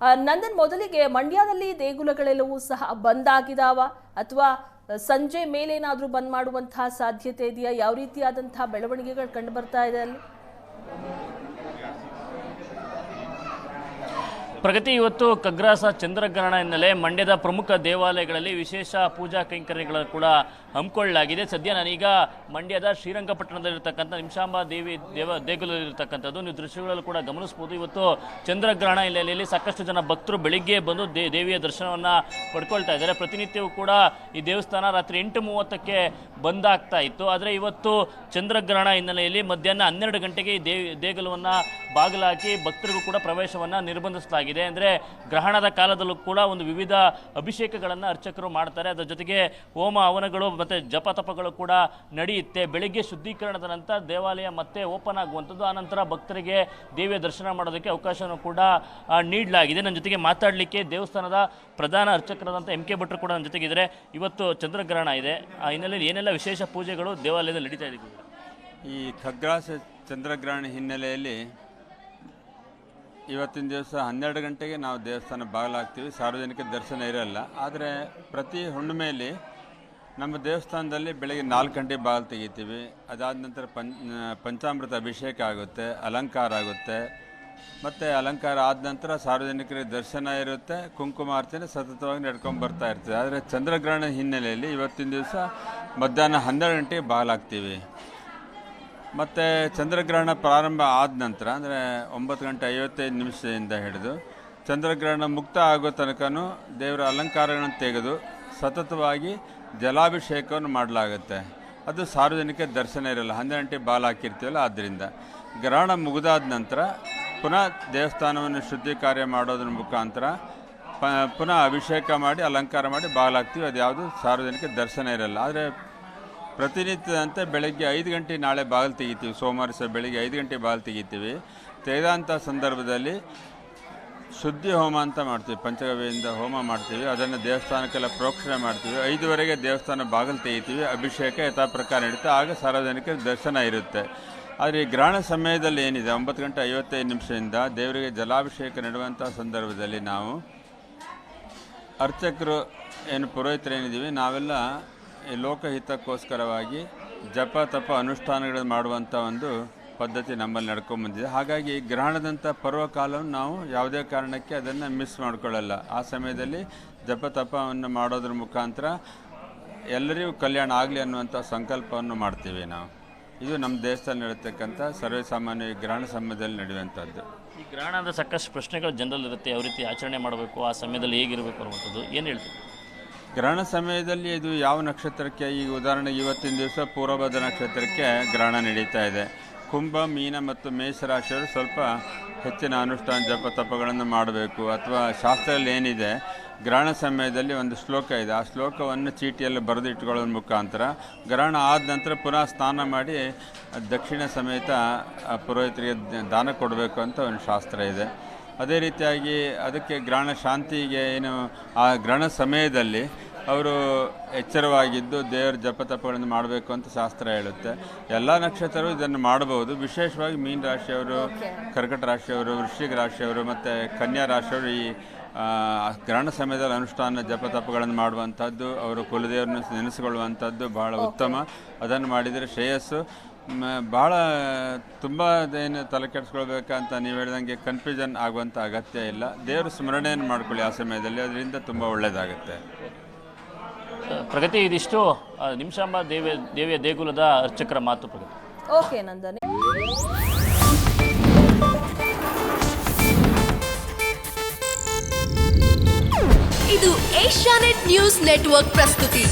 ನಂದನ್ ಮೊದಲಿಗೆ ಮಂಡ್ಯದಲ್ಲಿ ದೇಗುಲಗಳೆಲ್ಲವೂ ಸಹ ಬಂದ್ ಆಗಿದಾವ ಅಥವಾ ಸಂಜೆ ಮೇಲೇನಾದರೂ ಬಂದ್ ಮಾಡುವಂತಹ ಸಾಧ್ಯತೆ ಇದೆಯಾ? ಯಾವ ರೀತಿಯಾದಂತಹ ಬೆಳವಣಿಗೆಗಳು ಕಂಡು ಬರ್ತಾ ಇದೆ ಅಲ್ಲಿ? ಪ್ರಗತಿ ಇವತ್ತು ಕಗ್ರಾಸ ಚಂದ್ರಗ್ರಹಣ ಹಿನ್ನೆಲೆ ಮಂಡ್ಯದ ಪ್ರಮುಖ ದೇವಾಲಯಗಳಲ್ಲಿ ವಿಶೇಷ ಪೂಜಾ ಕೈಂಕರ್ಯಗಳು ಕೂಡ ಹಮ್ಮಿಕೊಳ್ಳಲಾಗಿದೆ. ಸದ್ಯ ನಾನೀಗ ಮಂಡ್ಯದ ಶ್ರೀರಂಗಪಟ್ಟಣದಲ್ಲಿರ್ತಕ್ಕಂಥ ನಿಮಿಷಾಂಬ ದೇವಿ ದೇವ ದೇಗುಲದಲ್ಲಿರ್ತಕ್ಕಂಥದ್ದು ನೀವು ದೃಶ್ಯಗಳಲ್ಲೂ ಕೂಡ ಗಮನಿಸಬಹುದು. ಇವತ್ತು ಚಂದ್ರಗ್ರಹಣ ಹಿನ್ನೆಲೆಯಲ್ಲಿ ಸಾಕಷ್ಟು ಜನ ಭಕ್ತರು ಬೆಳಿಗ್ಗೆ ಬಂದು ದೇ ದೇವಿಯ ದರ್ಶನವನ್ನು ಪಡ್ಕೊಳ್ತಾ ಇದ್ದಾರೆ. ಪ್ರತಿನಿತ್ಯವೂ ಕೂಡ ಈ ದೇವಸ್ಥಾನ ರಾತ್ರಿ ಎಂಟು ಮೂವತ್ತಕ್ಕೆ ಬಂದಾಗ್ತಾ ಇತ್ತು. ಆದರೆ ಇವತ್ತು ಚಂದ್ರಗ್ರಹಣ ಹಿನ್ನೆಲೆಯಲ್ಲಿ ಮಧ್ಯಾಹ್ನ ಹನ್ನೆರಡು ಗಂಟೆಗೆ ಈ ದೇವಿ ದೇಗುಲವನ್ನು ಬಾಗಿಲಾಕಿ ಭಕ್ತರಿಗೂ ಕೂಡ ಪ್ರವೇಶವನ್ನು ನಿರ್ಬಂಧಿಸಲಾಗಿದೆ. ಅಂದರೆ ಗ್ರಹಣದ ಕಾಲದಲ್ಲೂ ಕೂಡ ಒಂದು ವಿವಿಧ ಅಭಿಷೇಕಗಳನ್ನು ಅರ್ಚಕರು ಮಾಡ್ತಾರೆ. ಅದರ ಜೊತೆಗೆ ಹೋಮ ಹವನಗಳು ಮತ್ತು ಜಪ ತಪಗಳು ಕೂಡ ನಡೆಯುತ್ತೆ. ಬೆಳಿಗ್ಗೆ ಶುದ್ಧೀಕರಣದ ನಂತರ ದೇವಾಲಯ ಮತ್ತೆ ಓಪನ್ ಆಗುವಂಥದ್ದು, ಆನಂತರ ಭಕ್ತರಿಗೆ ದೇವಿಯ ದರ್ಶನ ಮಾಡೋದಕ್ಕೆ ಅವಕಾಶವನ್ನು ಕೂಡ ನೀಡಲಾಗಿದೆ. ನನ್ನ ಜೊತೆಗೆ ಮಾತಾಡಲಿಕ್ಕೆ ದೇವಸ್ಥಾನದ ಪ್ರಧಾನ ಅರ್ಚಕರಾದಂಥ ಎಂ ಕೆ ಭಟ್ರು ಕೂಡ ನನ್ನ ಜೊತೆಗಿದ್ದಾರೆ ಇವತ್ತು ಚಂದ್ರಗ್ರಹಣ ಇದೆ. ಆ ಹಿನ್ನೆಲೆಯಲ್ಲಿ ಏನೆಲ್ಲ ವಿಶೇಷ ಪೂಜೆಗಳು ದೇವಾಲಯದಲ್ಲಿ ನಡೀತಾ ಇದೆ? ಈ ಖಗ್ರಾಸ ಚಂದ್ರಗ್ರಹಣ ಹಿನ್ನೆಲೆಯಲ್ಲಿ ಇವತ್ತಿನ ದಿವಸ ಹನ್ನೆರಡು ಗಂಟೆಗೆ ನಾವು ದೇವಸ್ಥಾನ ಬಾಗಿಲಾಗ್ತೀವಿ. ಸಾರ್ವಜನಿಕ ದರ್ಶನ ಇರಲ್ಲ. ಆದರೆ ಪ್ರತಿ ಹುಣ್ಣಿಮೆಯಲ್ಲಿ ನಮ್ಮ ದೇವಸ್ಥಾನದಲ್ಲಿ ಬೆಳಗ್ಗೆ ನಾಲ್ಕು ಗಂಟೆ ಬಾಗಿಲು ತೆಗಿತೀವಿ. ಅದಾದ ನಂತರ ಪಂಚ, ಪಂಚಾಮೃತ ಅಭಿಷೇಕ ಆಗುತ್ತೆ, ಅಲಂಕಾರ ಆಗುತ್ತೆ. ಮತ್ತು ಅಲಂಕಾರ ಆದ ನಂತರ ಸಾರ್ವಜನಿಕರಿಗೆ ದರ್ಶನ ಇರುತ್ತೆ. ಕುಂಕುಮಾರ್ಚನೆ ಸತತವಾಗಿ ನಡ್ಕೊಂಡು ಬರ್ತಾ ಇರ್ತದೆ. ಆದರೆ ಚಂದ್ರಗ್ರಹಣ ಹಿನ್ನೆಲೆಯಲ್ಲಿ ಇವತ್ತಿನ ದಿವಸ ಮಧ್ಯಾಹ್ನ ಹನ್ನೆರಡು ಗಂಟೆಗೆ ಬಾಗಿಲಾಗ್ತೀವಿ. ಮತ್ತು ಚಂದ್ರಗ್ರಹಣ ಪ್ರಾರಂಭ ಆದ ನಂತರ, ಅಂದರೆ ಒಂಬತ್ತು ಗಂಟೆ ಐವತ್ತೈದು ನಿಮಿಷದಿಂದ ಹಿಡಿದು, ಚಂದ್ರಗ್ರಹಣ ಮುಕ್ತ ಆಗೋ ತನಕನೂ ದೇವರ ಅಲಂಕಾರಗಳನ್ನು ತೆಗೆದು ಸತತವಾಗಿ ಜಲಾಭಿಷೇಕವನ್ನು ಮಾಡಲಾಗುತ್ತೆ. ಅದು ಸಾರ್ವಜನಿಕ ದರ್ಶನ ಇರಲ್ಲ. ಹನ್ನೆರಡು ಗಂಟೆ ಬಾಲ್ ಹಾಕಿರ್ತೀವಲ್ಲ ಆದ್ದರಿಂದ ಗ್ರಹಣ ಮುಗಿದಾದ ನಂತರ ಪುನಃ ದೇವಸ್ಥಾನವನ್ನು ಶುದ್ಧಿ ಕಾರ್ಯ ಮಾಡೋದ್ರ ಮುಖಾಂತರ ಪುನಃ ಅಭಿಷೇಕ ಮಾಡಿ, ಅಲಂಕಾರ ಮಾಡಿ ಬಾಗಿಲಾಗ್ತೀವಿ ಅದು ಯಾವುದು ಸಾರ್ವಜನಿಕ ದರ್ಶನ ಇರಲ್ಲ. ಆದರೆ ಪ್ರತಿನಿತ್ಯದಂತೆ ಬೆಳಗ್ಗೆ ಐದು ಗಂಟೆ ನಾಳೆ ಬಾಗಿಲು ತೆಗಿತೀವಿ. ಸೋಮವಾರ ಸಹ ಬೆಳಗ್ಗೆ ಐದು ಗಂಟೆ ಬಾಗಿಲು ತೆಗಿತೀವಿ. ತೆಗೆದಂಥ ಸಂದರ್ಭದಲ್ಲಿ ಶುದ್ಧಿ ಹೋಮ ಅಂತ ಮಾಡ್ತೀವಿ. ಪಂಚಗವ್ಯದಿಂದ ಹೋಮ ಮಾಡ್ತೀವಿ. ಅದನ್ನು ದೇವಸ್ಥಾನಕ್ಕೆಲ್ಲ ಪ್ರೋಕ್ಷಣೆ ಮಾಡ್ತೀವಿ. ಐದುವರೆಗೆ ದೇವಸ್ಥಾನ ಬಾಗಿಲು ತೆಗಿತೀವಿ. ಅಭಿಷೇಕ ಯಥಾ ಪ್ರಕಾರ ನಡೀತೆ, ಆಗ ಸಾರ್ವಜನಿಕರ ದರ್ಶನ ಇರುತ್ತೆ. ಆದರೆ ಈ ಗ್ರಹಣ ಸಮಯದಲ್ಲಿ ಏನಿದೆ? ಒಂಬತ್ತು ಗಂಟೆ ಐವತ್ತೈದು ನಿಮಿಷದಿಂದ ದೇವರಿಗೆ ಜಲಾಭಿಷೇಕ ನೆಡುವಂಥ ಸಂದರ್ಭದಲ್ಲಿ ನಾವು ಅರ್ಚಕರು ಏನು ಪುರೋಹಿತರು ಏನಿದ್ದೀವಿ? ನಾವೆಲ್ಲ ಲೋಕಹಿತಕ್ಕೋಸ್ಕರವಾಗಿ ಜಪ ತಪ ಅನುಷ್ಠಾನಗಳನ್ನು ಮಾಡುವಂಥ ಒಂದು ಪದ್ಧತಿ ನಮ್ಮಲ್ಲಿ ನಡ್ಕೊಂಬಂದಿದೆ ಹಾಗಾಗಿ ಗ್ರಹಣದಂಥ ಪರ್ವಕಾಲವನ್ನು ನಾವು ಯಾವುದೇ ಕಾರಣಕ್ಕೆ ಅದನ್ನು ಮಿಸ್ ಮಾಡಿಕೊಳ್ಳಲ್ಲ. ಆ ಸಮಯದಲ್ಲಿ ಜಪ ತಪವನ್ನು ಮಾಡೋದ್ರ ಮುಖಾಂತರ ಎಲ್ಲರಿಗೂ ಕಲ್ಯಾಣ ಆಗಲಿ ಅನ್ನುವಂಥ ಸಂಕಲ್ಪವನ್ನು ಮಾಡ್ತೀವಿ ನಾವು. ಇದು ನಮ್ಮ ದೇಶದಲ್ಲಿ ನಡೆಯತಕ್ಕಂಥ ಸರ್ವೇ ಸಾಮಾನ್ಯ ಗ್ರಹಣ ಸಮಯದಲ್ಲಿ ನಡೆಯುವಂಥದ್ದು ಈ ಗ್ರಹಣದ ಸಾಕಷ್ಟು ಪ್ರಶ್ನೆಗಳು ಜನರಲ್ಲಿರುತ್ತೆ ಯಾವ ರೀತಿ ಆಚರಣೆ ಮಾಡಬೇಕು, ಆ ಸಮಯದಲ್ಲಿ ಹೇಗಿರಬೇಕು ಅನ್ನುವಂಥದ್ದು ಏನು ಹೇಳ್ತೀವಿ ಗ್ರಹಣ ಸಮಯದಲ್ಲಿ ಇದು ಯಾವ ನಕ್ಷತ್ರಕ್ಕೆ, ಈಗ ಉದಾಹರಣೆಗೆ ಇವತ್ತಿನ ದಿವಸ ಪೂರ್ವಭದ ನಕ್ಷತ್ರಕ್ಕೆ ಗ್ರಹಣ ನಡೀತಾ ಇದೆ. ಕುಂಭ, ಮೀನ ಮತ್ತು ಮೇಷರಾಶಿಯವರು ಸ್ವಲ್ಪ ಹೆಚ್ಚಿನ ಅನುಷ್ಠಾನ ಜಪ ತಪಗಳನ್ನು ಮಾಡಬೇಕು. ಅಥವಾ ಶಾಸ್ತ್ರದಲ್ಲಿ ಏನಿದೆ, ಗ್ರಹಣ ಸಮಯದಲ್ಲಿ ಒಂದು ಶ್ಲೋಕ ಇದೆ. ಆ ಶ್ಲೋಕವನ್ನು ಚೀಟಿಯಲ್ಲಿ ಬರೆದು ಇಟ್ಕೊಳ್ಳೋದ್ರ ಮುಖಾಂತರ ಗ್ರಹಣ ಆದ ನಂತರ ಪುನಃ ಸ್ನಾನ ಮಾಡಿ ದಕ್ಷಿಣ ಸಮೇತ ಪುರೋಹಿತರಿಗೆ ದಾನ ಕೊಡಬೇಕು ಅಂತ ಒಂದು ಶಾಸ್ತ್ರ ಇದೆ. ಅದೇ ರೀತಿಯಾಗಿ ಅದಕ್ಕೆ ಗ್ರಹಣ ಶಾಂತಿಗೆ ಏನು, ಆ ಗ್ರಹಣ ಸಮಯದಲ್ಲಿ ಅವರು ಎಚ್ಚರವಾಗಿದ್ದು ದೇವರ ಜಪತಪಗಳನ್ನು ಮಾಡಬೇಕು ಅಂತ ಶಾಸ್ತ್ರ ಹೇಳುತ್ತೆ. ಎಲ್ಲ ನಕ್ಷತ್ರರು ಇದನ್ನು ಮಾಡಬಹುದು. ವಿಶೇಷವಾಗಿ ಮೀನ ರಾಶಿಯವರು ಕರ್ಕಟ ರಾಶಿಯವರು ವೃಶ್ಚಿಕ ರಾಶಿಯವರು ಮತ್ತು ಕನ್ಯಾ ರಾಶಿಯವರು ಈ ಗ್ರಹಣ ಸಮಯದಲ್ಲಿ ಅನುಷ್ಠಾನ ಜಪತಪಗಳನ್ನು ಮಾಡುವಂಥದ್ದು ಅವರು ಕುಲದೇವರನ್ನು ನೆನೆಸಿಕೊಳ್ಳುವಂಥದ್ದು ಬಹಳ ಉತ್ತಮ. ಅದನ್ನು ಮಾಡಿದರೆ ಶ್ರೇಯಸ್ಸು. ಭಾಳ ಬಹಳ ತುಂಬ ಏನು ತಲೆ ಕೆಡಿಸ್ಕೊಳ್ಬೇಕಂತ ನೀವು ಹೇಳಿದಂಗೆ ಕನ್ಫ್ಯೂಷನ್ ಆಗುವಂಥ ಅಗತ್ಯ ಇಲ್ಲ. ದೇವರು ಸ್ಮರಣೆಯನ್ನು ಮಾಡ್ಕೊಳ್ಳಿ ಆ ಸಮಯದಲ್ಲಿ. ಅದರಿಂದ ತುಂಬ ಒಳ್ಳೆಯದಾಗುತ್ತೆ ಪ್ರಗತಿ ಇದಿಷ್ಟು ನಿಮಿಷಾಂಬ ದೇವಿಯ ದೇವಿಯ ದೇಗುಲದ ಅರ್ಚಕರ ಮಾತು ಪ್ರಗತಿ. ಓಕೆ ನಂದನೆ. ಇದು ಏಷ್ಯಾನೆಟ್ ನ್ಯೂಸ್ ನೆಟ್ವರ್ಕ್ ಪ್ರಸ್ತುತಿ.